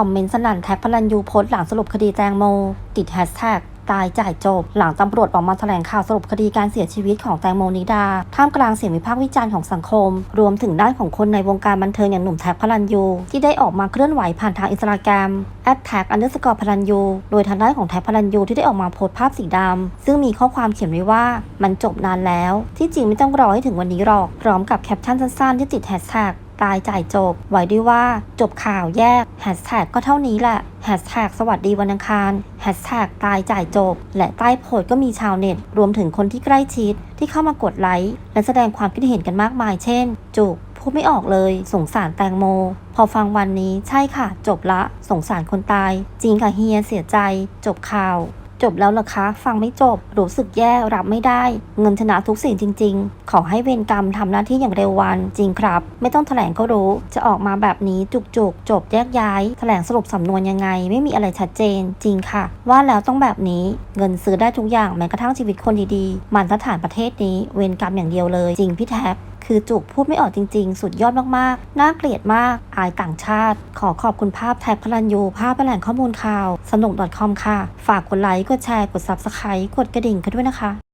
อมเมนต์สนั่นแท็กพลันยูโพสหลังสรุปคดีแตงโม ติดแฮชแท็กตายจ่ายจบ หลังตำรวจออกมาแถลงข่าวสรุปคดีการเสียชีวิตของแตงโมนิดา ท่ามกลางเสียงวิพากษ์วิจารณ์ของสังคม รวมถึงด้านของคนในวงการบันเทิงอย่างหนุ่มแท็กพลันยู ที่ได้ออกมาเคลื่อนไหวผ่านทางอินสตาแกรมแอดแท็กอันเดอร์สกอร์พลันยูโดยทางด้านของแท็กพลันยูที่ได้ออกมาโพสต์ภาพสีดำซึ่งมีข้อความเขียนไว้ว่ามันจบนานแล้ว ที่จริงไม่ต้องรอให้ถึงวันนี้หรอกพร้อมกับแคปชั่นสั้นๆที่ติดแฮชแท็ก ตายจ่ายจบ ไว้ด้วยว่าจบข่าวแยกแฮชแท็กก็เท่านี้แหละแฮชแท็กสวัสดีวันอังคารแฮชแท็กตายจ่ายจบ และใต้โพสก็มีชาวเน็ต รวมถึงคนที่ใกล้ชิด ที่เข้ามากดไลค์และแสดงความคิดเห็นกันมากมายเช่น จุกพูดไม่ออกเลยสงสารแตงโม พอฟังวันนี้ใช่ค่ะ จบละ สงสารคนตาย จริงค่ะเฮียเสียใจ จบข่าว จบแล้วหรอคะ ฟังไม่จบ รู้สึกแย่ รับไม่ได้ เงินชนะทุกสิ่งจริง ๆ ขอให้เวรกรรมทำหน้าที่อย่างเร็ววัน จริงครับ ไม่ต้องแถลงก็รู้ จะออกมาแบบนี้จุกๆ จบแยกย้าย แถลงสรุปสำนวนยังไง ไม่มีอะไรชัดเจน จริงค่ะ ว่าแล้วต้องแบบนี้ เงินซื้อได้ทุกอย่างแม้กระทั่งชีวิตคนดีๆ มันสถานประเทศนี้ เวรกรรมอย่างเดียวเลย จริงพี่แท็บ คือจุกพูดไม่ออกจริงๆ สุดยอดมากๆ น่าเกลียดมาก อายต่างชาติ ขอขอบคุณภาพแท็บพลันยูภาพแหล่งข้อมูลข่าว สนุก .com ค่ะ ฝากกดไลค์ กดแชร์ กด Subscribe กดกระดิ่งกันด้วยนะคะ